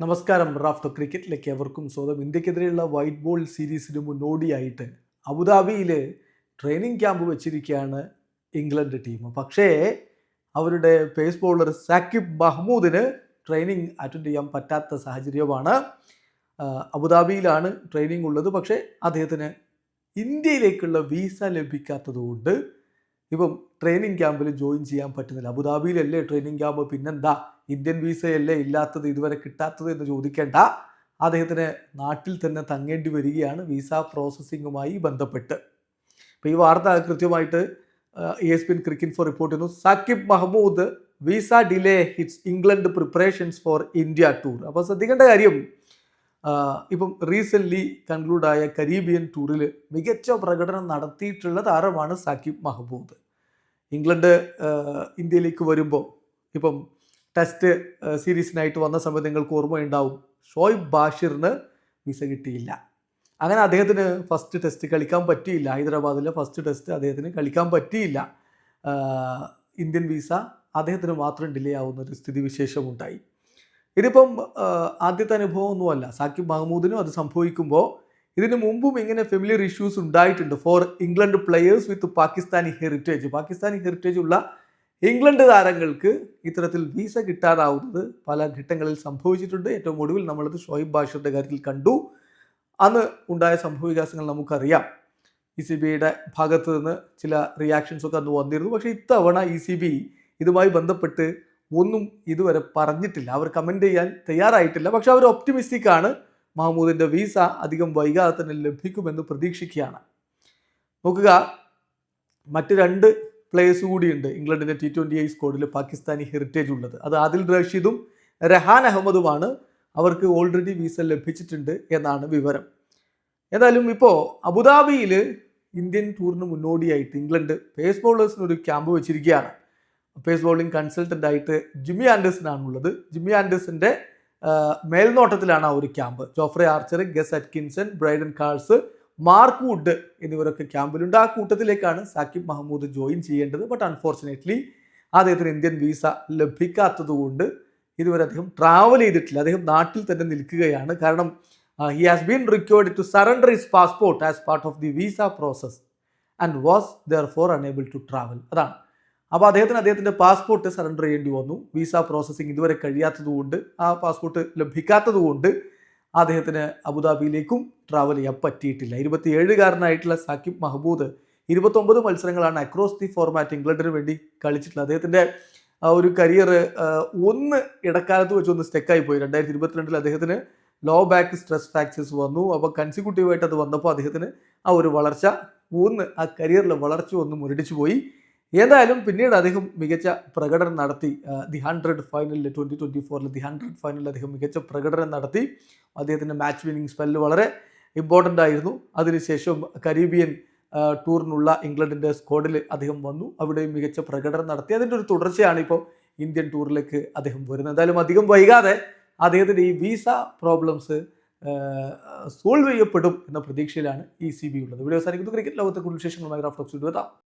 നമസ്കാരം റാഫ്റ്റോ ക്രിക്കറ്റിലേക്ക് എവർക്കും സ്വാഗതം. ഇന്ത്യക്കെതിരെയുള്ള white ball സീരീസിന് മുന്നോടിയായിട്ട് അബുദാബിയിൽ ട്രെയിനിങ് ക്യാമ്പ് വെച്ചിരിക്കുകയാണ് ഇംഗ്ലണ്ട് ടീം പക്ഷേ അവരുടെ പേസ് ബോളർ സാക്കിബ് മഹ്മൂദിന് ട്രെയിനിങ് അറ്റൻഡ് ചെയ്യാൻ പറ്റാത്ത സാഹചര്യമാണ്. അബുദാബിയിലാണ് ട്രെയിനിങ് ഉള്ളത്. പക്ഷേ അദ്ദേഹത്തിന് ഇന്ത്യയിലേക്കുള്ള വീസ ലഭിക്കാത്തതുകൊണ്ട് ഇപ്പം ട്രെയിനിങ് ക്യാമ്പിൽ ജോയിൻ ചെയ്യാൻ പറ്റുന്നില്ല. അബുദാബിയിലല്ലേ ട്രെയിനിങ് ക്യാമ്പ് പിന്നെന്താ? ഇന്ത്യൻ വിസയല്ലേ ഇല്ലാത്തത് ഇതുവരെ കിട്ടാത്തത് എന്ന് ചോദിക്കേണ്ട. അദ്ദേഹത്തിന് നാട്ടിൽ തന്നെ തങ്ങേണ്ടി വരികയാണ് വിസ പ്രോസസ്സിങ്ങുമായി ബന്ധപ്പെട്ട്. അപ്പോൾ ഈ വാർത്ത കൃത്യമായിട്ട് E S PN Cricinfo report ചെയ്യുന്നു. Saqib Mahmood visa delay hits England preparations for India tour അപ്പോൾ ശ്രദ്ധിക്കേണ്ട കാര്യം ഇപ്പം റീസെന്റ്ലി കൺക്ലൂഡായ കരീബിയൻ ടൂറിൽ മികച്ച പ്രകടനം നടത്തിയിട്ടുള്ള താരമാണ് സാക്കിബ് മഹബൂദ് ഇംഗ്ലണ്ട് ഇന്ത്യയിലേക്ക് വരുമ്പോൾ ഇപ്പം ടെസ്റ്റ് സീരീസിനായിട്ട് വന്ന സമയത്ത് നിങ്ങൾക്ക് ഓർമ്മയുണ്ടാവും ഷോയിബ് ബാഷിറിന് വിസ കിട്ടിയില്ല. അങ്ങനെ അദ്ദേഹത്തിന് ഫസ്റ്റ് ടെസ്റ്റ് കളിക്കാൻ പറ്റിയില്ല. ഹൈദരാബാദിലെ ഫസ്റ്റ് ടെസ്റ്റ് അദ്ദേഹത്തിന് കളിക്കാൻ പറ്റിയില്ല. ഇന്ത്യൻ വിസ അദ്ദേഹത്തിന് മാത്രം ഡിലേ ആവുന്ന ഒരു സ്ഥിതിവിശേഷമുണ്ടായി. ഇതിപ്പം ആദ്യത്തെ അനുഭവമൊന്നുമല്ല. സാക്കിബ് മഹ്മൂദിനും അത് സംഭവിക്കുമ്പോൾ ഇതിനു മുമ്പും ഇങ്ങനെ ഫെമിലിയർ ഇഷ്യൂസ് ഉണ്ടായിട്ടുണ്ട്. For England players with Pakistani heritage Pakistani heritage ഉള്ള ഇംഗ്ലണ്ട് താരങ്ങൾക്ക് ഇത്തരത്തിൽ വിസ കിട്ടാതാവുന്നത് പല ഘട്ടങ്ങളിൽ സംഭവിച്ചിട്ടുണ്ട്. ഏറ്റവും ഒടുവിൽ നമ്മളത് ഷോയിബ് ബാഷറിന്റെ കാര്യത്തിൽ കണ്ടു. അന്ന് ഉണ്ടായ സംഭവവികാസങ്ങൾ നമുക്കറിയാം. ഇ സി ബിയുടെ ഭാഗത്ത് നിന്ന് ചില റിയാക്ഷൻസൊക്കെ അന്ന് വന്നിരുന്നു. പക്ഷേ ഇത്തവണ ഇ സി ബി ഇതുമായി ബന്ധപ്പെട്ട് ഒന്നും ഇതുവരെ പറഞ്ഞിട്ടില്ല. അവർ കമന്റ് ചെയ്യാൻ തയ്യാറായിട്ടില്ല. പക്ഷെ അവർ ഒപ്റ്റിമിസ്റ്റിക് ആണ്. മഹമ്മൂദിന്റെ വീസ അധികം വൈകാതെ തന്നെ ലഭിക്കുമെന്ന് പ്രതീക്ഷിക്കുകയാണ്. നോക്കുക മറ്റ് രണ്ട് പ്ലേയേഴ്സ് കൂടിയുണ്ട്. ഇംഗ്ലണ്ടിന്റെ ടി ട്വന്റി ഐ സ്കോഡിൽ പാകിസ്ഥാനി ഹെറിറ്റേജ് ഉള്ളത്. അത് ആദിൽ റഷീദും രഹാൻ അഹമ്മദുമാണ്. അവർക്ക് ഓൾറെഡി വീസ ലഭിച്ചിട്ടുണ്ട് എന്നാണ് വിവരം. ഏതായാലും ഇപ്പോൾ അബുദാബിയിൽ ഇന്ത്യൻ ടൂറിന് മുന്നോടിയായിട്ട് ഇംഗ്ലണ്ട് പേസ് ബോളേഴ്സിനൊരു ക്യാമ്പ് വെച്ചിരിക്കുകയാണ്. പേസ് ബോളിംഗ് കൺസൾട്ടന്റ് ആയിട്ട് ജിമ്മി ആൻഡേഴ്സൺ ആണുള്ളത് ജിമ്മി ആൻഡേഴ്സിന്റെ മേൽനോട്ടത്തിലാണ് ആ ഒരു camp. Jofra Archer Gus Atkinson Brydon Carse Mark Wood എന്നിവരൊക്കെ ക്യാമ്പിലുണ്ട്. ആ കൂട്ടത്തിലേക്കാണ് സാക്കിബ് മഹമ്മൂദ് ജോയിൻ ചെയ്യേണ്ടത്. ബട്ട് അൺഫോർച്ചുനേറ്റ്ലി അദ്ദേഹത്തിന് ഇന്ത്യൻ വീസ ലഭിക്കാത്തതുകൊണ്ട് ഇതുവരെ അദ്ദേഹം ട്രാവൽ ചെയ്തിട്ടില്ല. അദ്ദേഹം നാട്ടിൽ തന്നെ നിൽക്കുകയാണ്. കാരണം he has been required to surrender his passport as part of the visa process and was there for unable to travel അതാണ്. അപ്പോൾ അദ്ദേഹത്തിന് അദ്ദേഹത്തിന്റെ പാസ്പോർട്ട് സറണ്ടർ ചെയ്യേണ്ടി വന്നു. വിസ പ്രോസസ്സിംഗ് ഇതുവരെ കഴിയാത്തതുകൊണ്ട് ആ പാസ്പോർട്ട് ലഭിക്കാത്തതുകൊണ്ട് അദ്ദേഹത്തിന് അബുദാബിയിലേക്കും ട്രാവൽ ചെയ്യാൻ പറ്റിയിട്ടില്ല. ഇരുപത്തിയേഴുകാരനായിട്ടുള്ള സാക്കിബ് മഹബൂദ് ഇരുപത്തൊമ്പത് മത്സരങ്ങളാണ് അക്രോസ് ദി ഫോർമാറ്റ് ഇംഗ്ലണ്ടിന് വേണ്ടി കളിച്ചിട്ടുള്ളത്. അദ്ദേഹത്തിന്റെ ഒരു കരിയർ ഒന്ന് ഇടക്കാലത്ത് വെച്ച് ഒന്ന് സ്റ്റെക്കായി പോയി. രണ്ടായിരത്തി ഇരുപത്തിരണ്ടിൽ അദ്ദേഹത്തിന് ലോ ബാക്ക് സ്ട്രെസ് ഫ്രാക്ചേഴ്സ് വന്നു. അപ്പോൾ കൺസിക്യൂട്ടീവായിട്ട് അത് വന്നപ്പോൾ അദ്ദേഹത്തിന് ആ ഒരു വളർച്ച ഒന്ന് ആ കരിയറിലെ വളർച്ച ഒന്ന് മുരടിച്ചു പോയി. ഏതായാലും പിന്നീട് അദ്ദേഹം മികച്ച പ്രകടനം നടത്തി ദി ഹൺഡ്രഡ് ഫൈനലിൽ ട്വന്റി ട്വന്റി ഫോറിൽ ദി ഹൺഡ്രഡ് ഫൈനലിൽ അദ്ദേഹം മികച്ച പ്രകടനം നടത്തി. അദ്ദേഹത്തിന്റെ മാച്ച് വിന്നിങ് സ്പെല്ല് വളരെ ഇമ്പോർട്ടന്റ് ആയിരുന്നു. അതിനുശേഷം കരീബിയൻ ടൂറിനുള്ള ഇംഗ്ലണ്ടിന്റെ സ്ക്വാഡിൽ അദ്ദേഹം വന്നു. അവിടെയും മികച്ച പ്രകടനം നടത്തി. അതിന്റെ ഒരു തുടർച്ചയാണ് ഇപ്പോൾ ഇന്ത്യൻ ടൂറിലേക്ക് അദ്ദേഹം വരുന്നത്. എന്തായാലും അധികം വൈകാതെ അദ്ദേഹത്തിന്റെ ഈ വിസ പ്രോബ്ലംസ് സോൾവ് ചെയ്യപ്പെടും എന്ന പ്രതീക്ഷയിലാണ് ഇ സി ബി ഉള്ളത്. ഇവിടെ അവസാനിക്കുന്നു. ക്രിക്കറ്റ് ലോകത്തെ കുറിച്ച് വിശേഷങ്ങളുമായി റാഫ്റ്റോക്സ് എത്താം